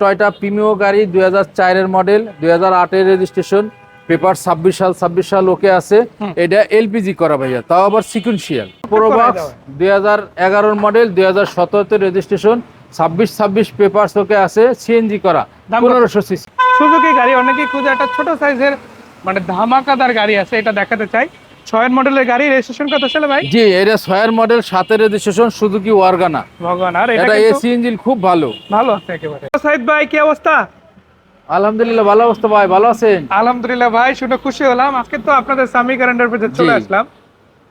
Toyota Premio গাড়ি দুই হাজার চারের মডেল দুই হাজার আটের রেজিস্ট্রেশন পেপার ছাব্বিশ সাল ছাব্বিশ সাল ওকে আছে। এটা এলপিজি করা ভাইয়া তাও আবার সিকুয়েন্সিয়াল প্রোবক্স দুই হাজার এগারোর মডেল দুই হাজার সতেরোতে রেজিস্ট্রেশন ছাব্বিশ ছাব্বিশ পেপার ওকে আছে সিএনজি করা পনেরোশো সিসি সুজুকি গাড়ি অনেকেই খুঁজে একটা ছোট সাইজের মানে ধামাকাদার গাড়ি আছে এটা দেখাতে চাই। ছয়ের মডেলের গাড়ি রেজিস্ট্রেশন কত ভাই? জি এটা ছয়ের মডেল সাতের রেজিস্ট্রেশন সুজুকি ওয়ারগানা। ভগবান আর এটা এসি ইঞ্জিন খুব ভালো। ভালো আছে একেবারে। সাইদ ভাই কি অবস্থা? আলহামদুলিল্লাহ ভালো অবস্থা ভাই ভালো আছেন? আলহামদুলিল্লাহ ভাই শুনে খুশি হলাম। আজকে তো আপনাদের সামি কারেন্ডার পেজে চলে আসলাম।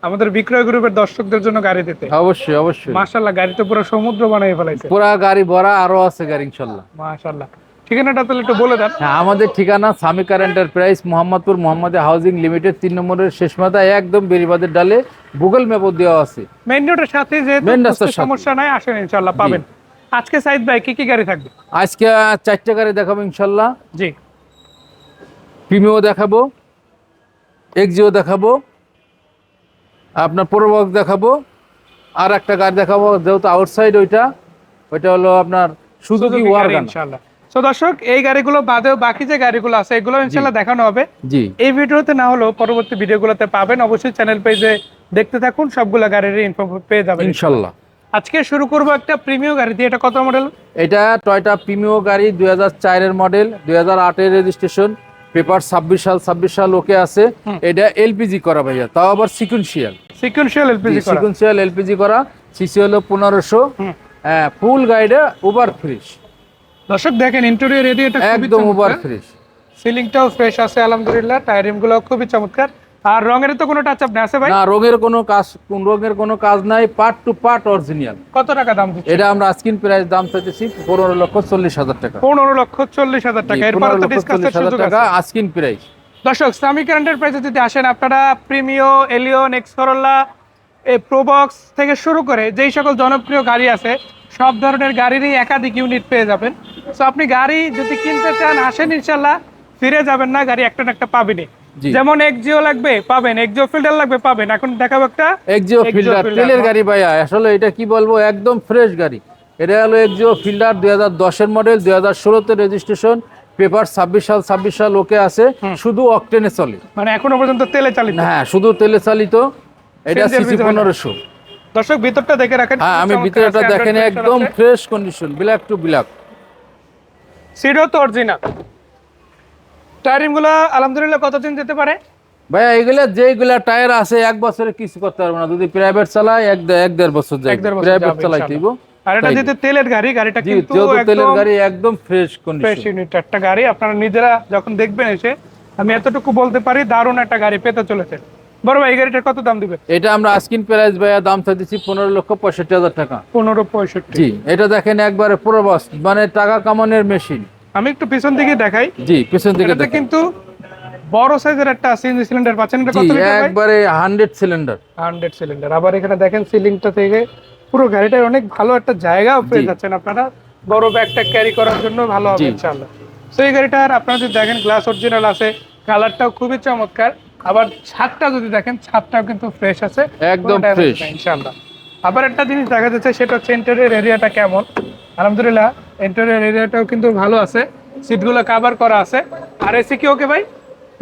আমাদের বিক্রয় গ্রুপের দর্শকদের জন্য গাড়ি দিতে। অবশ্যই অবশ্যই। মাশাল্লাহ গাড়ি তো পুরো সমুদ্র বানিয়ে ফেলাইছে। পুরা গাড়ি ভরা আরও আছে গাড়ি ইনশাল্লাহ মাশাল্লাহ ঠিকানাটা তাহলে একটু বলে দেন। হ্যাঁ আমাদের ঠিকানা Samikar enterprise Mohammadpur Mohammad housing limited তিন নম্বরের শেষ মাথায় একদম বেরিবাদের ডালে গুগল ম্যাপও দেওয়া আছে। মেইন রোডের সাথে যে সমস্যা নাই আসেন ইনশাল্লাহ পাবেন। আজকে সাইদ ভাই কি কি গাড়ি থাকবে? আজকে চারটে গাড়ি দেখাবো ইনশাল্লাহ জি। প্রিমিও দেখাবো এক্সিও দেখাবো আপনার প্রোবক্স দেখাবো আর একটা গাড়ি দেখাবো যেহেতু আউটসাইড ওইটা ওইটা হলো আপনার সুজুকি ওয়ারগান ইনশাল্লাহ তো দর্শক এই গাড়িগুলো বাদেও বাকি যে গাড়িগুলো আছে এগুলো ইনশাল্লাহ দেখানো হবে। জি। এই ভিডিওতে না হলেও পরবর্তী ভিডিওগুলোতে পাবেন। অবশ্যই চ্যানেল পেজে দেখতে থাকুন সবগুলো গাড়ির ইনফো পেয়ে যাবেন ইনশাল্লাহ আজকে শুরু করব একটা প্রিমিয়াম গাড়ি দিয়ে। এটা কত মডেল এটা টয়টা প্রিমিও গাড়ি দুই হাজার চারের মডেল দুই হাজার আটের রেজিস্ট্রেশন পেপার ছাব্বিশ সাল ছাব্বিশ সাল ওকে আছে। এটা এলপিজি করা ভাইয়া তাও আবার সিকুয়েন্সিয়াল সিকুয়েন্সিয়াল এলপিজি করা। সিকুয়েন্সিয়াল এলপিজি করা সিসি হলো পনেরোশো। হ্যাঁ ফুল গাইডে ওভার ফ্রেশ দর্শক দেখেন ইন্টেরিয়র এরিয়াটা খুবই একদম ওভার ফ্রেশ সিলিংটাও ফ্রেশ আছে আলহামদুলিল্লাহ। টায়ারিংগুলো খুবই চমৎকার। আর রঙের তো কোনো টাচ আপ নেই আছে ভাই? না রঙের কোনো কাজ কোন রঙের কোনো কাজ নাই পার্ট টু পার্ট অরিজিনাল কত টাকা দাম দিচ্ছে এটা আমরা স্ক্রিন প্রাইস দাম চাইতেছি পনেরো লক্ষ চল্লিশ হাজার টাকা। পনেরো লক্ষ চল্লিশ হাজার টাকা। এরপরে তো চল্লিশ সুযোগ টাকা আছে। স্ক্রিন প্রাইস দর্শক সামিক এন্টারপ্রাইজে যদি আসেন আপনারা প্রিমিও এলিও নেক্স করোলা এই প্রোবক্স থেকে শুরু করে যেই সকল জনপ্রিয় গাড়ি আছে সব ধরনের গাড়িরই একাধিক ইউনিট পেয়ে যাবেন। তো আপনি গাড়ি যদি কিনতে চান আসেন ইনশাল্লাহ ফিরে যাবেন না গাড়ি একটা না একটা পাবেনই। জি। যেমন এক্সিও লাগবে পাবেন। এক্সিও ফিল্টার লাগবে পাবেন। এখন দেখাবো একটা এক্সিও Exio ফিল্ডার তেলের। গাড়ি ভাইয়া। আসলে এটা কি বলব একদম ফ্রেশ গাড়ি। এটা হলো এক্সিও ফিল্ডার দুই হাজার দশের মডেল দুই হাজার ষোলোতে রেজিস্ট্রেশন পেপার ছাব্বিশ সাল ছাব্বিশ সাল ওকে আছে। শুধু অকটেনে চলে। মানে এখনও পর্যন্ত তেলে চালিত? হ্যাঁ শুধু তেলে চালিত। এটা সিসি? পনেরোশো। দর্শক ভিতরটা দেখে রাখেন। হ্যাঁ আমি ভিতরেটা দেখেন একদম fresh condition black to black সিডও তো অরিজিনাল টায়ারিংগুলো আলহামদুলিল্লাহ কতদিন যেতে পারে? ভাইয়া এগুলা যেগুলা টায়ার আছে এক বছরে কিছু করতে পারব না। যদি প্রাইভেট চালায় এক এক দেড় বছর যায় প্রাইভেট চালাই দিব আর এটা। যেহেতু তেলের গাড়ি গাড়িটা কিন্তু তেলের গাড়ি একদম ফ্রেশ কন্ডিশন ফ্রেশ ইউনিট একটা গাড়ি। আপনারা নিজেরা যখন দেখবেন এসে আমি এতটুকু বলতে পারি দারুণ একটা গাড়ি পেতে চলেছে। বড় ভাই গাড়িটার কত দাম দিবে এটা আমরা আস্কিন প্রাইস ভাইয়া দাম চাইতেছি পনেরো লক্ষ পঁয়ষট্টি হাজার টাকা। পনেরো পঁয়ষট্টি। জি এটা দেখেন একবারে পুরো মানে টাকা কামানোর মেশিন আমি একটু পিছন দিকে দেখাই। জি পিছন দিকে কিন্তু বড় সাইজের একটা সিএনজি সিলিন্ডার পাচ্ছেন। এটা কত লিটার একবারে হান্ড্রেড সিলিন্ডার আবার এখানে দেখেন সিলিংটা থেকে পুরো গাড়িটার অনেক ভালো একটা জায়গাও পেয়ে যাচ্ছেন আপনারা। বড় ব্যাগটা ক্যারি করার জন্য ভালো হবে জি। ইনশাআল্লাহ। তো এই গাড়িটার আপনারা যদি দেখেন গ্লাস অরিজিনাল আছে। কালারটাও খুবই চমৎকার। আবার ছাদটা যদি দেখেন ছাদটাও কিন্তু ফ্রেশ আছে। একদম। নাই, ইনশাআল্লাহ। আবার একটা জিনিস দেখা যাচ্ছে সেটা হচ্ছে ইন্টেরিয়র এরিয়াটা কেমন? আলহামদুলিল্লাহ ইন্টেরিয়র এরিয়াটাও কিন্তু ভালো আছে। সিটগুলো কভার করা আছে। আর এসি কি ওকে ভাই?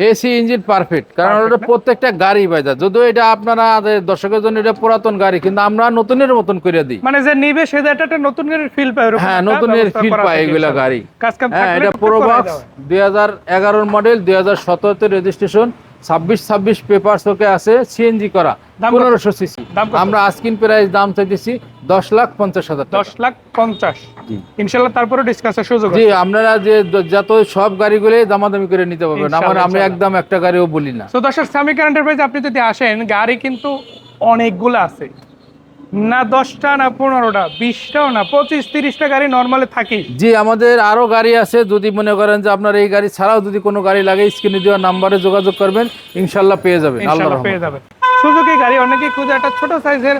এসি ইঞ্জিন পারফেক্ট কারণ ওটা প্রত্যেকটা গাড়ি বাজা যদিও এটা আপনারা দর্শকের জন্য এটা পুরাতন গাড়ি কিন্তু আমরা নতুনের মতন করে দিই। মানে যে নিবে সে একটা একটা নতুন গাড়ির ফিল পায় হ্যাঁ নতুনের ফিল পায় এগুলা গাড়ি। কাজ কাম হ্যাঁ এটা প্রোবক্স। দুই হাজার এগারোর মডেল দুই হাজার সতেরোতে রেজিস্ট্রেশন ছাব্বিশ ছাব্বিশ পেপার ওকে আছে সিএনজি করা পনেরোশো সিসি আমরা আস্কিন প্রাইস দাম চাইতেছি দশ লাখ পঞ্চাশ হাজার দশ লাখ পঞ্চাশ। ইনশাল্লাহ তারপরে ডিসকাসের সুযোগ জি আপনারা যে যত সব গাড়িগুলো দামাদামি করে নিতে পারবেন। আমার আমি একদম একটা গাড়িও বলি না। তো দর্শক স্বামী কারেন্টের প্রাইস আপনি যদি আসেন গাড়ি কিন্তু অনেকগুলো আছে। না দশটা না পনেরোটা বিশটাও না পঁচিশ তিরিশটা গাড়ি নর্মালি থাকি। জি আমাদের আরও গাড়ি আছে যদি মনে করেন যে আপনার এই গাড়ি ছাড়াও যদি কোনো গাড়ি লাগে স্ক্রিনে দেওয়া নাম্বারে যোগাযোগ করবেন ইনশাল্লাহ পেয়ে যাবেন। আল্লাহ পেয়ে যাবেন। সুজুকি গাড়ি অনেকেই খুঁজে একটা ছোট সাইজের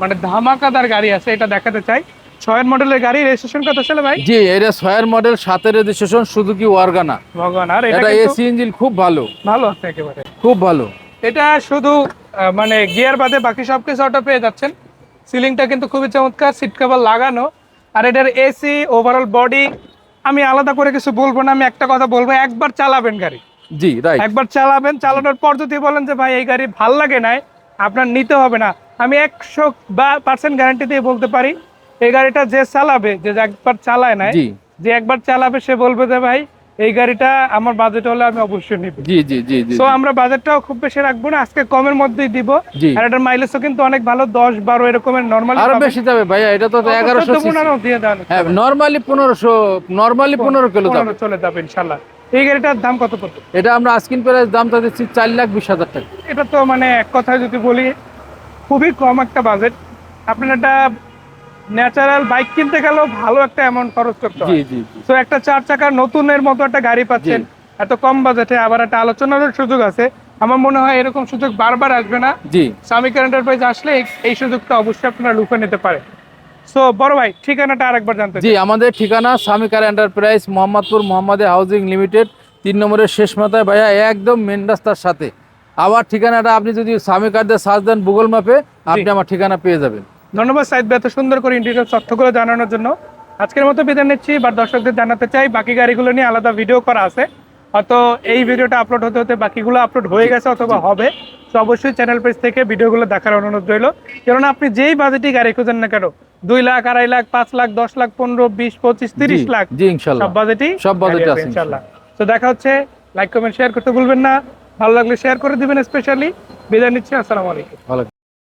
মানে ধামাকাদার গাড়ি আছে এটা দেখাতে চাই। ছয়ের মডেলের গাড়ি রেজিস্ট্রেশন কত ছিল ভাই? জি এটা ছয়ের মডেল সাতের রেজিস্ট্রেশন সুজুকি ওয়ারগানা। ভগবান আর এটা এটা এসি ইঞ্জিন খুব ভালো। ভালো আছে একেবারে। খুব ভালো। এটা শুধু মানে গিয়ার বাদে বাকি সব কিছু অটো পেয়ে যাচ্ছেন। সিলিংটা কিন্তু খুবই চমৎকার সিট কভার লাগানো আর এটার এসি ওভারঅল বডি আমি আলাদা করে কিছু বলব না আমি একটা কথা বলব একবার চালাবেন গাড়ি। জি রাইট একবার চালাবেন চালানোর পর যদি বলেন যে ভাই এই গাড়ি ভালো লাগে নাই আপনার নিতে হবে না। আমি একশো বা পার্সেন্ট গ্যারান্টি দিয়ে বলতে পারি এই গাড়িটা যে চালাবে যে একবার চালায় নাই যে একবার চালাবে সে বলবে যে ভাই এই গাড়িটা আমার বাজেট হলে আমি অবশ্যই নিব। জি জি জি জি সো আমরা বাজেটটাও খুব বেশি রাখব না আজকে কমের মধ্যেই দিব। আর এটার মাইলেজও কিন্তু অনেক ভালো দশ বারো এরকমের নর্মাল আরও বেশি যাবে ভাইয়া এটা তো এগারোশো দিয়ে দেন। হ্যাঁ নর্মালি পনেরোশো নরমালি পনেরো কিলো দাম চলে যাবে ইনশাল্লাহ। এই গাড়িটার দাম কত কত এটা আমরা আস্কিন প্রাইস দামটা দিচ্ছি চার লাখ বিশ হাজার টাকা। এটা তো মানে এক কথায় যদি বলি খুবই কম একটা বাজেট আপনার একটা ন্যাচারাল বাইক কিনতে গেলেও ভালো একটা অ্যামাউন্ট খরচ করতে হয়। জি জি। তো একটা চার চাকার নতুনের মতো একটা গাড়ি পাচ্ছেন। এত কম বাজেটে আবার একটা আলোচনার সুযোগ আছে। আমার মনে হয় এরকম সুযোগ বারবার আসবে না। জি। সামিক এন্টারপ্রাইজ আসলে এই- সুযোগটা অবশ্যই আপনারা লুফে নিতে পারে সো বড় ভাই ঠিকানাটা আরেকবার জানতে। জি আমাদের ঠিকানা সামিকার এন্টারপ্রাইজ মোহাম্মদপুর মোহাম্মদে হাউজিং লিমিটেড তিন নম্বরের শেষ মাথায়। ভাইয়া একদম মেন রাস্তার সাথে। আবার ঠিকানাটা আপনি যদি সামিকার দিয়ে সার্চ দেন গুগল ম্যাপে আপনি আমার ঠিকানা পেয়ে যাবেন। ধন্যবাদ সাইদ ভাই এত সুন্দর করে ইন্ডিভিজুয়াল তথ্যগুলো জানানোর জন্য। আজকের মতো বিদায় নিচ্ছি বা দর্শকদের জানাতে চাই বাকি গাড়িগুলো নিয়ে আলাদা ভিডিও করা আছে। হয়তো এই ভিডিওটা আপলোড হতে হতে বাকিগুলো আপলোড হয়ে গেছে অথবা হবে তো অবশ্যই চ্যানেল পেজ থেকে ভিডিওগুলো দেখার অনুরোধ রইল। কেননা আপনি যেই বাজেটই গাড়ি খুঁজেন না কেন দুই লাখ আড়াই লাখ পাঁচ লাখ দশ লাখ পনেরো বিশ পঁচিশ তিরিশ লাখ সব বাজেটই সব বাজেটে ইনশাল্লাহ। তো দেখা হচ্ছে লাইক কমেন্ট শেয়ার করতে ভুলবেন না। ভালো লাগলে শেয়ার করে দিবেন স্পেশালি বিদায় নিচ্ছি আসসালামু আলাইকুম।